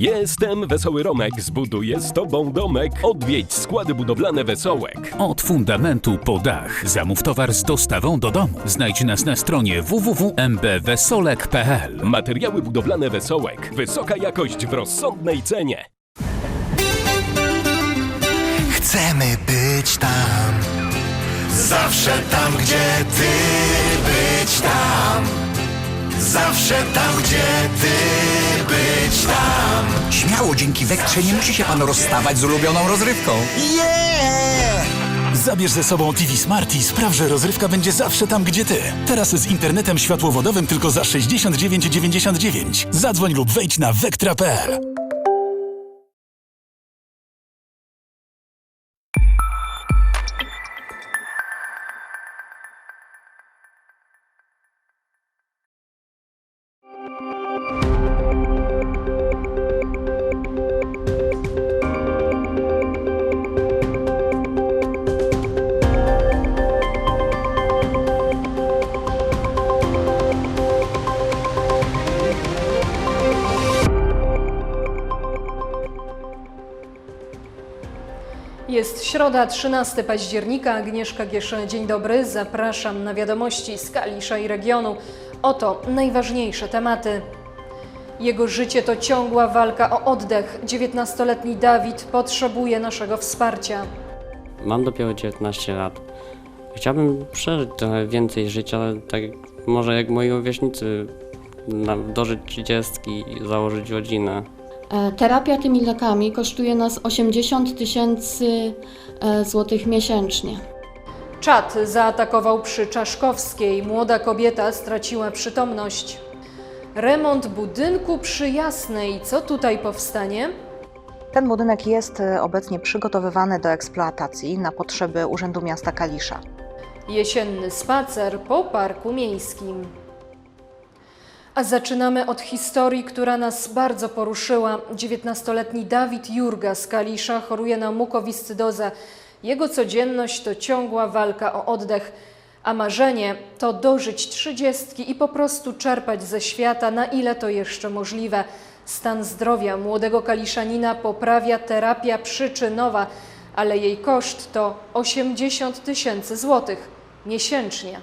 Jestem Wesoły Romek, zbuduję z tobą domek. Odwiedź składy budowlane Wesołek. Od fundamentu po dach. Zamów towar z dostawą do domu. Znajdź nas na stronie www.mbwesolek.pl Materiały budowlane Wesołek. Wysoka jakość w rozsądnej cenie. Chcemy być tam. Zawsze tam, gdzie ty być tam. Zawsze tam, gdzie ty być tam. Śmiało, dzięki Wektrze nie musi się pan rozstawać z ulubioną rozrywką. Yeah! Zabierz ze sobą TV Smart i spraw, że rozrywka będzie zawsze tam, gdzie ty. Teraz z internetem światłowodowym tylko za 69,99. Zadzwoń lub wejdź na vectra.pl. środa, 13 października. Agnieszka Giesza, dzień dobry. Zapraszam na wiadomości z Kalisza i regionu. Oto najważniejsze tematy. Jego życie to ciągła walka o oddech. 19-letni Dawid potrzebuje naszego wsparcia. Mam dopiero 19 lat. Chciałbym przeżyć trochę więcej życia, tak może jak moi rówieśnicy, dożyć 30 i założyć rodzinę. E, Terapia tymi lekami kosztuje nas 80 tysięcy e, złotych miesięcznie. Czad zaatakował przy Czaszkowskiej. Młoda kobieta straciła przytomność. Remont budynku przy Jasnej. Co tutaj powstanie? Ten budynek jest e, obecnie przygotowywany do eksploatacji na potrzeby Urzędu Miasta Kalisza. Jesienny spacer po parku miejskim. A zaczynamy od historii, która nas bardzo poruszyła. 19-letni Dawid Jurga z Kalisza choruje na mukowiscydozę. Jego codzienność to ciągła walka o oddech, a marzenie to dożyć trzydziestki i po prostu czerpać ze świata, na ile to jeszcze możliwe. Stan zdrowia młodego kaliszanina poprawia terapia przyczynowa, ale jej koszt to 80 tysięcy złotych miesięcznie.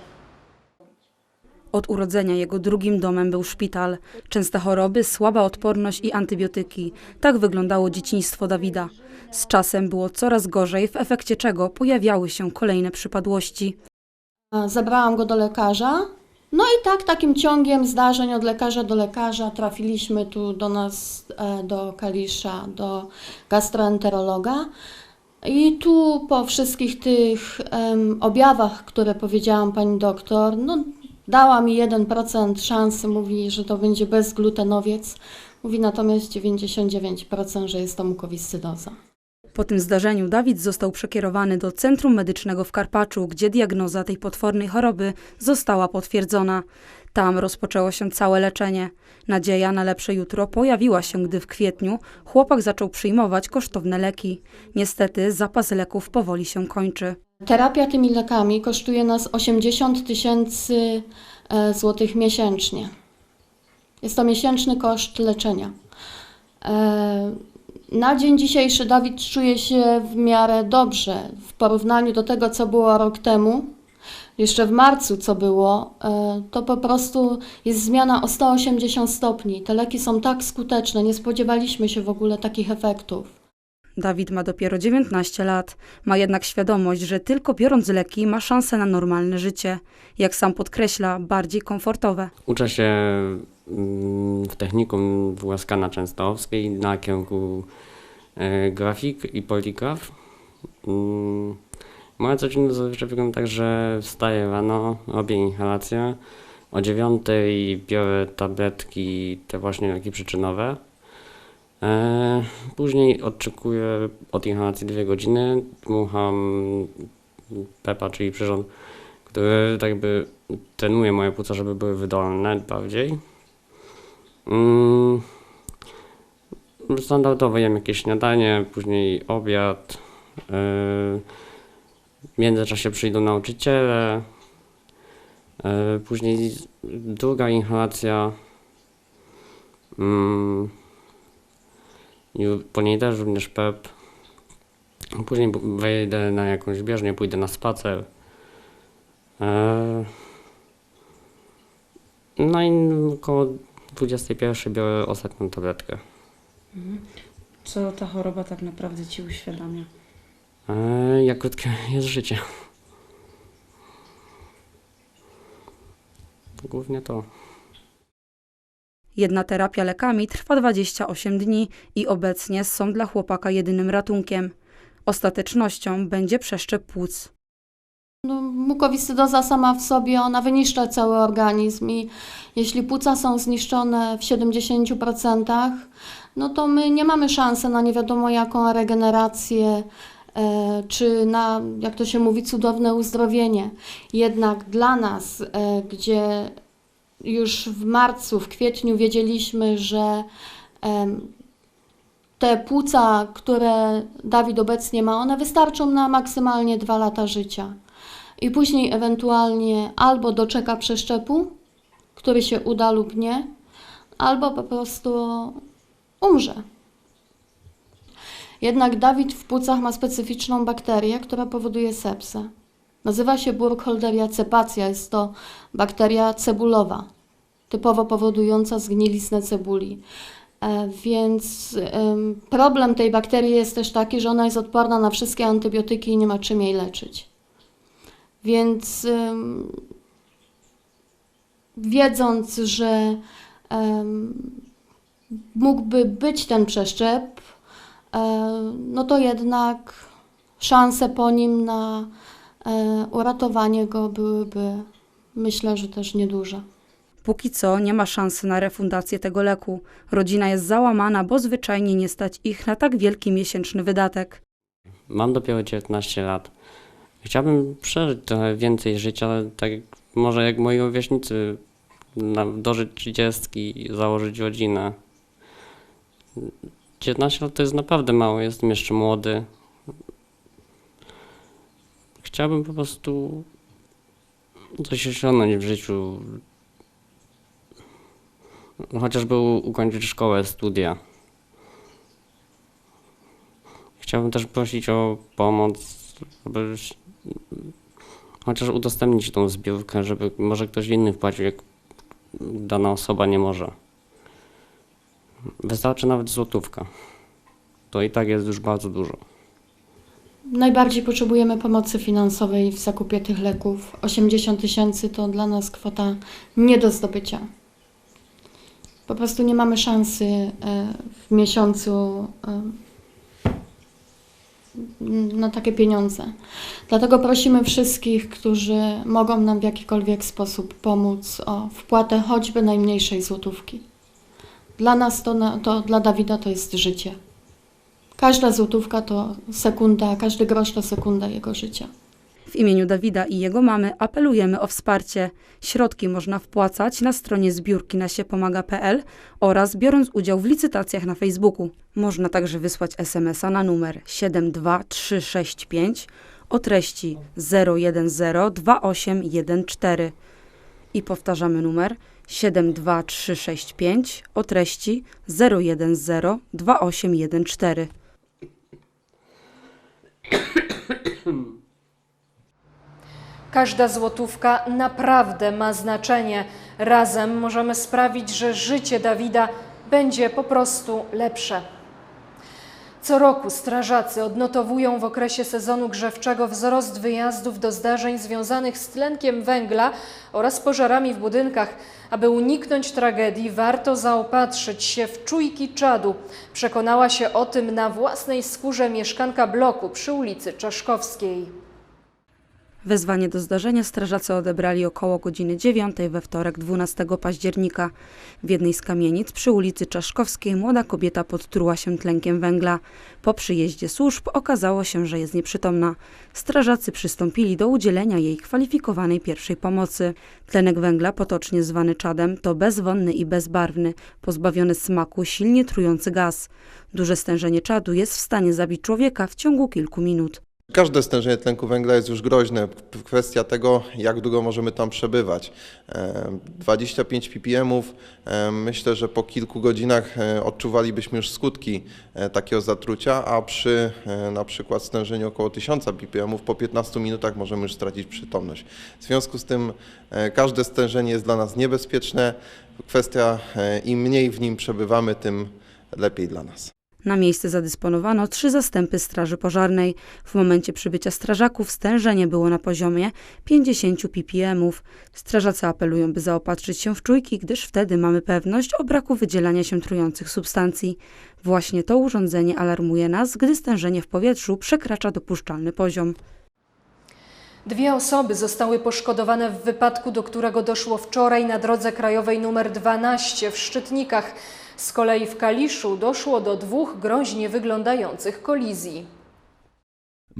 Od urodzenia jego drugim domem był szpital. Częste choroby, słaba odporność i antybiotyki. Tak wyglądało dzieciństwo Dawida. Z czasem było coraz gorzej, w efekcie czego pojawiały się kolejne przypadłości. Zabrałam go do lekarza. No i tak, takim ciągiem zdarzeń od lekarza do lekarza trafiliśmy tu do nas, e, do Kalisza, do gastroenterologa. I tu po wszystkich tych em, objawach, które powiedziałam pani doktor, no dała mi 1% szansy, mówi, że to będzie bezglutenowiec. Mówi natomiast 99%, że jest to mukowiscydoza. Po tym zdarzeniu Dawid został przekierowany do Centrum Medycznego w Karpaczu, gdzie diagnoza tej potwornej choroby została potwierdzona. Tam rozpoczęło się całe leczenie. Nadzieja na lepsze jutro pojawiła się, gdy w kwietniu chłopak zaczął przyjmować kosztowne leki. Niestety zapas leków powoli się kończy. Terapia tymi lekami kosztuje nas 80 tysięcy e, złotych miesięcznie. Jest to miesięczny koszt leczenia. E, Na dzień dzisiejszy Dawid czuje się w miarę dobrze w porównaniu do tego, co było rok temu. Jeszcze w marcu, co było, e, to po prostu jest zmiana o 180 stopni. Te leki są tak skuteczne, nie spodziewaliśmy się w ogóle takich efektów. Dawid ma dopiero 19 lat, ma jednak świadomość, że tylko biorąc leki ma szansę na normalne życie. Jak sam podkreśla, bardziej komfortowe. Uczę się mm, w technikum w USK na Częstochowskiej na kierunku e, grafik i poligraf. Mm, Moja codzienność zazwyczaj wygląda tak, że wstaję rano, robię inhalację, O dziewiątej biorę tabletki, te właśnie leki przyczynowe. E, później oczekuję od inhalacji dwie godziny. Dmucham PEPA, czyli przyrząd, który tak jakby trenuje moje płuca, żeby były wydolne bardziej. Mm, standardowo jem jakieś śniadanie, później obiad. Yy, w międzyczasie przyjdą nauczyciele. Yy, później druga inhalacja. I po niej też również PEP. Później wejdę na jakąś bieżnię, pójdę na spacer. Yy, no i około 21 biorę ostatnią tabletkę. Co ta choroba tak naprawdę ci uświadamia? Eee, jak krótkie jest życie. Głównie to. Jedna terapia lekami trwa 28 dni i obecnie są dla chłopaka jedynym ratunkiem. Ostatecznością będzie przeszczep płuc. No, mukowiscydoza sama w sobie, ona wyniszcza cały organizm i jeśli płuca są zniszczone w 70%, no to my nie mamy szansy na nie wiadomo jaką regenerację, e, czy na, jak to się mówi, cudowne uzdrowienie. Jednak dla nas, e, gdzie już w marcu, w kwietniu wiedzieliśmy, że te płuca, które Dawid obecnie ma, one wystarczą na maksymalnie dwa lata życia. I później ewentualnie albo doczeka przeszczepu, który się uda lub nie, albo po prostu umrze. Jednak Dawid w płucach ma specyficzną bakterię, która powoduje sepsę. Nazywa się Burkholderia cepacia. Jest to bakteria cebulowa, typowo powodująca zgniliznę cebuli. E, Więc em, problem tej bakterii jest też taki, że ona jest odporna na wszystkie antybiotyki i nie ma czym jej leczyć. Więc wiedząc, że mógłby być ten przeszczep, e, no to jednak szanse po nim na uratowanie go byłyby, myślę, że też nieduże. Póki co nie ma szansy na refundację tego leku. Rodzina jest załamana, bo zwyczajnie nie stać ich na tak wielki miesięczny wydatek. Mam dopiero 19 lat. Chciałbym przeżyć trochę więcej życia, ale tak może jak moi rówieśnicy, dożyć 30 i założyć rodzinę. 19 lat to jest naprawdę mało, jestem jeszcze młody. Chciałbym po prostu coś osiągnąć w życiu. Chociażby u- ukończyć szkołę, studia. Chciałbym też prosić o pomoc, żeby chociaż udostępnić tą zbiórkę, żeby może ktoś inny wpłacił, jak dana osoba nie może. Wystarczy nawet złotówka. To i tak jest już bardzo dużo. Najbardziej potrzebujemy pomocy finansowej w zakupie tych leków. 80 tysięcy to dla nas kwota nie do zdobycia. Po prostu nie mamy szansy e, w miesiącu e, na takie pieniądze. Dlatego prosimy wszystkich, którzy mogą nam w jakikolwiek sposób pomóc o wpłatę choćby najmniejszej złotówki. Dla nas to, to dla Dawida to jest życie. Każda złotówka to sekunda, każdy grosz to sekunda jego życia. W imieniu Dawida i jego mamy apelujemy o wsparcie. Środki można wpłacać na stronie zbiórki na siepomaga.pl oraz biorąc udział w licytacjach na Facebooku. Można także wysłać SMS-a na numer 72365 o treści 0102814 i powtarzamy numer 72365 o treści 0102814. Każda złotówka naprawdę ma znaczenie. Razem możemy sprawić, że życie Dawida będzie po prostu lepsze. Co roku strażacy odnotowują w okresie sezonu grzewczego wzrost wyjazdów do zdarzeń związanych z tlenkiem węgla oraz pożarami w budynkach. Aby uniknąć tragedii, warto zaopatrzyć się w czujki czadu. Przekonała się o tym na własnej skórze mieszkanka bloku przy ulicy Czaszkowskiej. Wezwanie do zdarzenia strażacy odebrali około godziny 9 we wtorek 12 października. W jednej z kamienic przy ulicy Czaszkowskiej młoda kobieta podtruła się tlenkiem węgla. Po przyjeździe służb okazało się, że jest nieprzytomna. Strażacy przystąpili do udzielenia jej kwalifikowanej pierwszej pomocy. Tlenek węgla, potocznie zwany czadem, to bezwonny i bezbarwny, pozbawiony smaku, silnie trujący gaz. Duże stężenie czadu jest w stanie zabić człowieka w ciągu kilku minut. Każde stężenie tlenku węgla jest już groźne. Kwestia tego, jak długo możemy tam przebywać. E, 25 ppm, e, myślę, że po kilku godzinach e, odczuwalibyśmy już skutki e, takiego zatrucia, a przy e, na przykład stężeniu około 1000 ppm po 15 minutach możemy już stracić przytomność. W związku z tym e, każde stężenie jest dla nas niebezpieczne. Kwestia, e, im mniej w nim przebywamy, tym lepiej dla nas. Na miejsce zadysponowano trzy zastępy straży pożarnej. W momencie przybycia strażaków stężenie było na poziomie 50 ppm. Strażacy apelują, by zaopatrzyć się w czujki, gdyż wtedy mamy pewność o braku wydzielania się trujących substancji. Właśnie to urządzenie alarmuje nas, gdy stężenie w powietrzu przekracza dopuszczalny poziom. Dwie osoby zostały poszkodowane w wypadku, do którego doszło wczoraj na drodze krajowej nr 12 w Szczytnikach. Z kolei w Kaliszu doszło do dwóch groźnie wyglądających kolizji.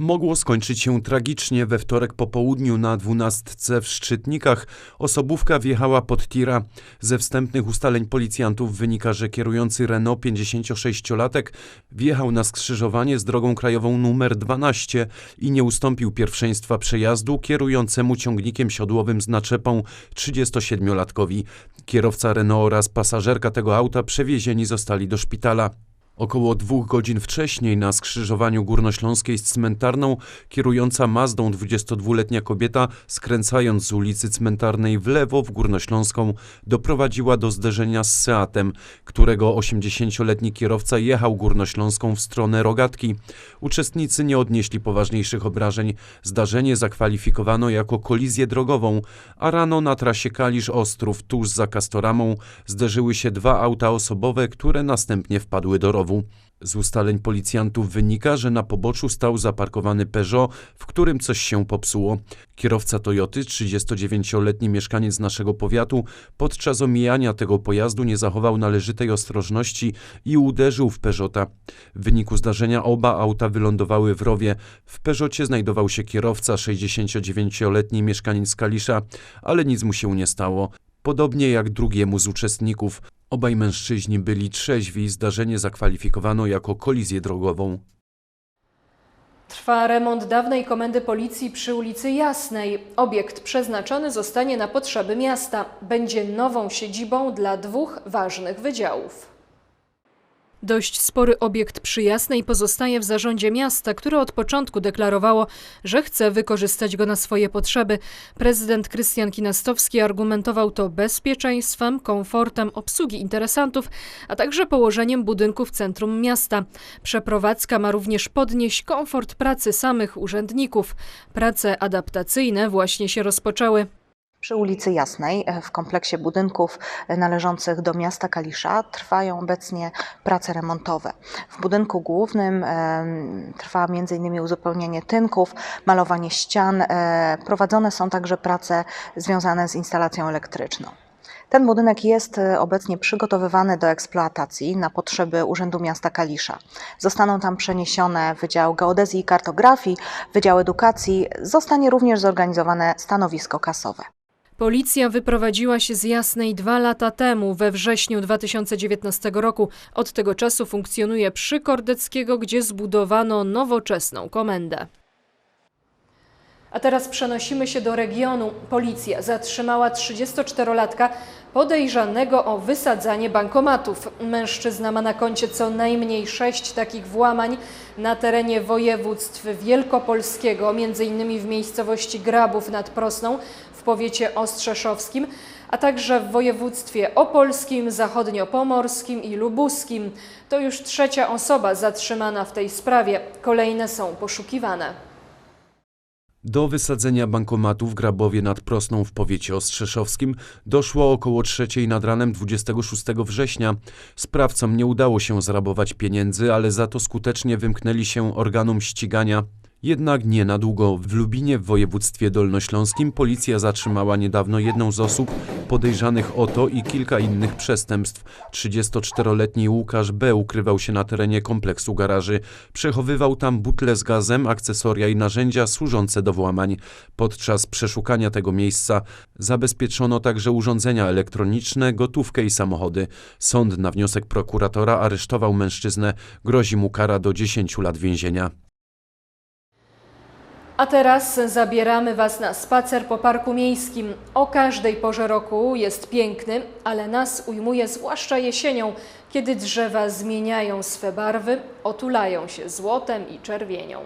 Mogło skończyć się tragicznie. We wtorek po południu na dwunastce w Szczytnikach osobówka wjechała pod tira. Ze wstępnych ustaleń policjantów wynika, że kierujący Renault 56-latek wjechał na skrzyżowanie z drogą krajową numer 12 i nie ustąpił pierwszeństwa przejazdu kierującemu ciągnikiem siodłowym z naczepą 37-latkowi. Kierowca Renault oraz pasażerka tego auta przewiezieni zostali do szpitala. Około dwóch godzin wcześniej na skrzyżowaniu Górnośląskiej z Cmentarną kierująca Mazdą 22-letnia kobieta, skręcając z ulicy Cmentarnej w lewo w Górnośląską, doprowadziła do zderzenia z Seatem, którego 80-letni kierowca jechał Górnośląską w stronę Rogatki. Uczestnicy nie odnieśli poważniejszych obrażeń. Zdarzenie zakwalifikowano jako kolizję drogową, a rano na trasie Kalisz-Ostrów tuż za Kastoramą zderzyły się dwa auta osobowe, które następnie wpadły do rowu. Z ustaleń policjantów wynika, że na poboczu stał zaparkowany Peugeot, w którym coś się popsuło. Kierowca Toyoty, 39-letni mieszkaniec naszego powiatu, podczas omijania tego pojazdu nie zachował należytej ostrożności i uderzył w Peugeota. W wyniku zdarzenia oba auta wylądowały w rowie. W Peugeocie znajdował się kierowca, 69-letni mieszkaniec Kalisza, ale nic mu się nie stało. Podobnie jak drugiemu z uczestników. Obaj mężczyźni byli trzeźwi, zdarzenie zakwalifikowano jako kolizję drogową. Trwa remont dawnej komendy policji przy ulicy Jasnej. Obiekt przeznaczony zostanie na potrzeby miasta. Będzie nową siedzibą dla dwóch ważnych wydziałów. Dość spory obiekt przy Jasnej pozostaje w zarządzie miasta, które od początku deklarowało, że chce wykorzystać go na swoje potrzeby. Prezydent Krystian Kinastowski argumentował to bezpieczeństwem, komfortem obsługi interesantów, a także położeniem budynku w centrum miasta. Przeprowadzka ma również podnieść komfort pracy samych urzędników. Prace adaptacyjne właśnie się rozpoczęły. Przy ulicy Jasnej, e, w kompleksie budynków e, należących do miasta Kalisza, trwają obecnie prace remontowe. W budynku głównym e, trwa m.in. uzupełnienie tynków, malowanie ścian. Prowadzone są także prace związane z instalacją elektryczną. Ten budynek jest obecnie przygotowywany do eksploatacji na potrzeby Urzędu Miasta Kalisza. Zostaną tam przeniesione Wydział Geodezji i Kartografii, Wydział Edukacji, zostanie również zorganizowane stanowisko kasowe. Policja wyprowadziła się z Jasnej dwa lata temu, we wrześniu 2019 roku. Od tego czasu funkcjonuje przy Kordeckiego, gdzie zbudowano nowoczesną komendę. A teraz przenosimy się do regionu. Policja zatrzymała 34-latka podejrzanego o wysadzanie bankomatów. Mężczyzna ma na koncie co najmniej sześć takich włamań na terenie województw wielkopolskiego, m.in. w miejscowości Grabów nad Prosną w powiecie ostrzeszowskim, a także w województwie opolskim, zachodniopomorskim i lubuskim. To już trzecia osoba zatrzymana w tej sprawie. Kolejne są poszukiwane. Do wysadzenia bankomatu w Grabowie nad Prosną w powiecie ostrzeszowskim doszło około trzeciej nad ranem 26 września. Sprawcom nie udało się zrabować pieniędzy, ale za to skutecznie wymknęli się organom ścigania. Jednak nie na długo. W Lubinie w województwie dolnośląskim policja zatrzymała niedawno jedną z osób podejrzanych o to i kilka innych przestępstw. 34-letni Łukasz B. ukrywał się na terenie kompleksu garaży. Przechowywał tam butle z gazem, akcesoria i narzędzia służące do włamań. Podczas przeszukania tego miejsca zabezpieczono także urządzenia elektroniczne, gotówkę i samochody. Sąd na wniosek prokuratora aresztował mężczyznę. Grozi mu kara do 10 lat więzienia. A teraz zabieramy Was na spacer po parku miejskim. O każdej porze roku jest piękny, ale nas ujmuje zwłaszcza jesienią, kiedy drzewa zmieniają swe barwy, otulają się złotem i czerwienią.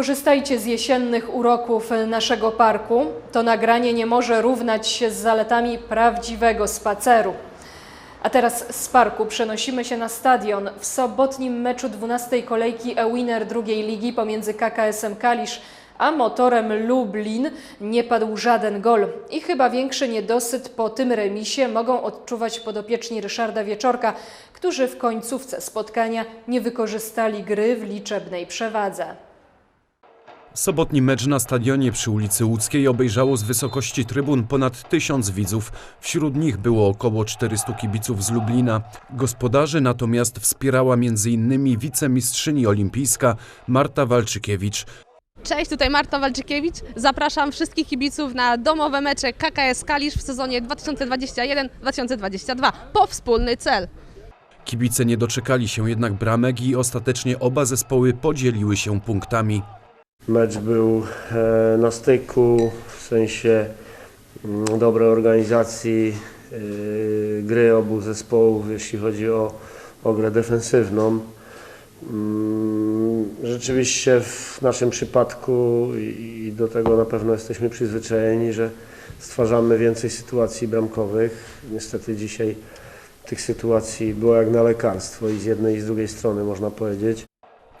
Korzystajcie z jesiennych uroków naszego parku. To nagranie nie może równać się z zaletami prawdziwego spaceru. A teraz z parku przenosimy się na stadion. W sobotnim meczu 12 kolejki e-winner drugiej ligi pomiędzy KKS-em Kalisz a motorem Lublin nie padł żaden gol. I chyba większy niedosyt po tym remisie mogą odczuwać podopieczni Ryszarda Wieczorka, którzy w końcówce spotkania nie wykorzystali gry w liczebnej przewadze. Sobotni mecz na stadionie przy ulicy Łódzkiej obejrzało z wysokości trybun ponad tysiąc widzów. Wśród nich było około 400 kibiców z Lublina. Gospodarzy natomiast wspierała m.in. wicemistrzyni olimpijska Marta Walczykiewicz. Cześć, tutaj Marta Walczykiewicz. Zapraszam wszystkich kibiców na domowe mecze KKS Kalisz w sezonie 2021-2022 po wspólny cel. Kibice nie doczekali się jednak bramek i ostatecznie oba zespoły podzieliły się punktami. Mecz był e, na styku, w sensie mm, dobrej organizacji e, gry obu zespołów, jeśli chodzi o, o grę defensywną. Mm, Rzeczywiście w naszym przypadku i i do tego na pewno jesteśmy przyzwyczajeni, że stwarzamy więcej sytuacji bramkowych. Niestety dzisiaj tych sytuacji było jak na lekarstwo i z jednej i z drugiej strony można powiedzieć.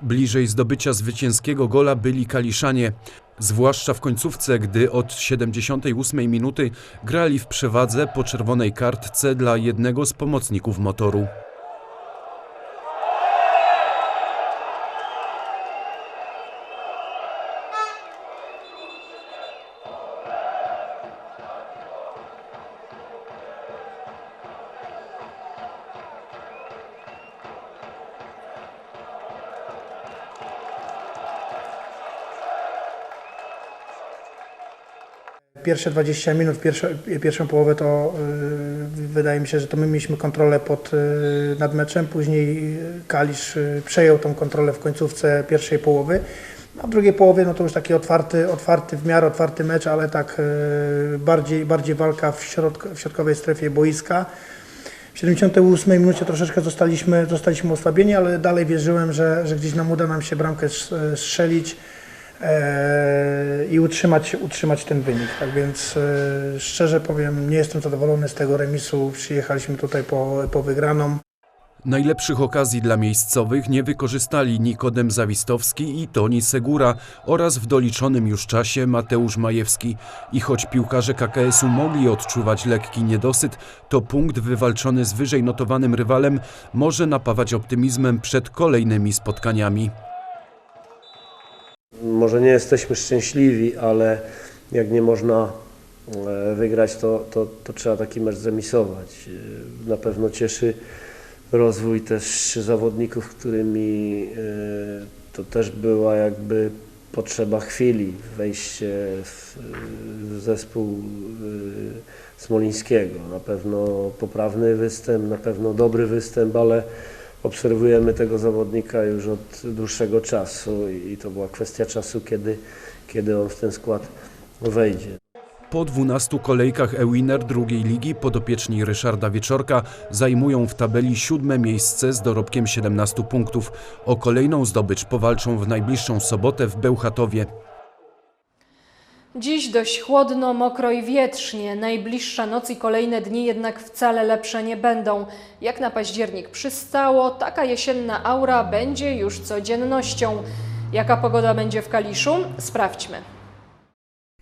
Bliżej zdobycia zwycięskiego gola byli Kaliszanie, zwłaszcza w końcówce, gdy od 78 minuty grali w przewadze po czerwonej kartce dla jednego z pomocników motoru. Pierwsze 20 minut, pierwsze, pierwszą połowę to y, wydaje mi się, że to my mieliśmy kontrolę pod, y, nad meczem, później Kalisz y, przejął tą kontrolę w końcówce pierwszej połowy. A w drugiej połowie no to już taki otwarty, otwarty w miarę otwarty mecz, ale tak bardziej, bardziej walka w, środk, w środkowej strefie boiska. W 78 minucie troszeczkę zostaliśmy, zostaliśmy osłabieni, ale dalej wierzyłem, że, że gdzieś nam uda nam się bramkę strzelić i utrzymać, utrzymać ten wynik. Tak więc e, szczerze powiem, nie jestem zadowolony z tego remisu. Przyjechaliśmy tutaj po, po wygraną. Najlepszych okazji dla miejscowych nie wykorzystali Nikodem Zawistowski i Toni Segura oraz w doliczonym już czasie Mateusz Majewski. I choć piłkarze KKS-u mogli odczuwać lekki niedosyt, to punkt wywalczony z wyżej notowanym rywalem może napawać optymizmem przed kolejnymi spotkaniami. Może nie jesteśmy szczęśliwi, ale jak nie można e, wygrać, to, to, to trzeba taki mecz zremisować. E, Na pewno cieszy rozwój też zawodników, którymi e, to też była jakby potrzeba chwili, wejście w, zespół Smolińskiego. Na pewno poprawny występ, na pewno dobry występ, ale obserwujemy tego zawodnika już od dłuższego czasu i to była kwestia czasu, kiedy, kiedy on w ten skład wejdzie. Po 12 kolejkach E-Winner drugiej ligi podopieczni Ryszarda Wieczorka zajmują w tabeli siódme miejsce z dorobkiem 17 punktów. O kolejną zdobycz powalczą w najbliższą sobotę w Bełchatowie. Dziś dość chłodno, mokro i wietrznie. Najbliższa noc i kolejne dni jednak wcale lepsze nie będą. Jak na październik przystało, taka jesienna aura będzie już codziennością. Jaka pogoda będzie w Kaliszu? Sprawdźmy.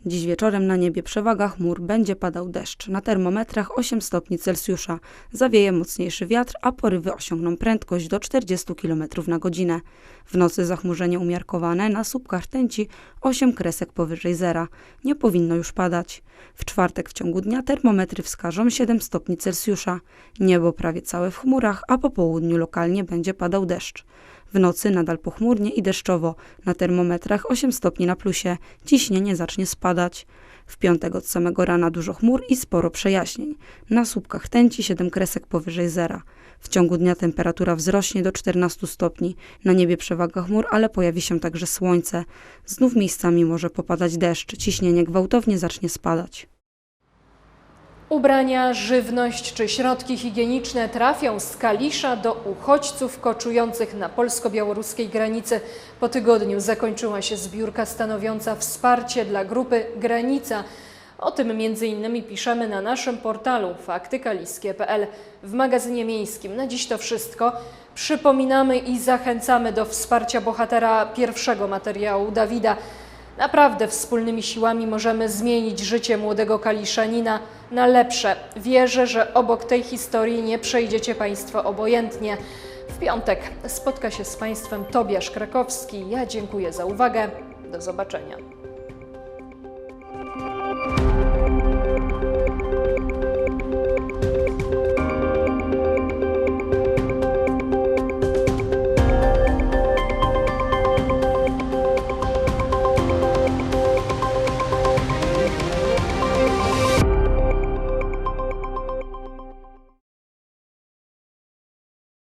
Dziś wieczorem na niebie przewaga chmur będzie padał deszcz. Na termometrach 8 stopni Celsjusza. Zawieje mocniejszy wiatr, a porywy osiągną prędkość do 40 km na godzinę. W nocy zachmurzenie umiarkowane, na słupkach rtęci 8 kresek powyżej zera. Nie powinno już padać. W czwartek w ciągu dnia termometry wskażą 7 stopni Celsjusza. Niebo prawie całe w chmurach, a po południu lokalnie będzie padał deszcz. W nocy nadal pochmurnie i deszczowo, na termometrach 8 stopni na plusie, ciśnienie zacznie spadać. W piątek od samego rana dużo chmur i sporo przejaśnień. Na słupkach tęci 7 kresek powyżej zera. W ciągu dnia temperatura wzrośnie do 14 stopni. Na niebie przewaga chmur, ale pojawi się także słońce. Znów miejscami może popadać deszcz, ciśnienie gwałtownie zacznie spadać. Ubrania, żywność czy środki higieniczne trafią z Kalisza do uchodźców koczujących na polsko-białoruskiej granicy. Po tygodniu zakończyła się zbiórka stanowiąca wsparcie dla grupy Granica. O tym innymi piszemy na naszym portalu faktykaliskie.pl. W magazynie miejskim na dziś to wszystko. Przypominamy i zachęcamy do wsparcia bohatera pierwszego materiału Dawida. Naprawdę wspólnymi siłami możemy zmienić życie młodego Kaliszanina na lepsze. Wierzę, że obok tej historii nie przejdziecie Państwo obojętnie. W piątek spotka się z Państwem Tobiasz Krakowski. Ja dziękuję za uwagę. Do zobaczenia.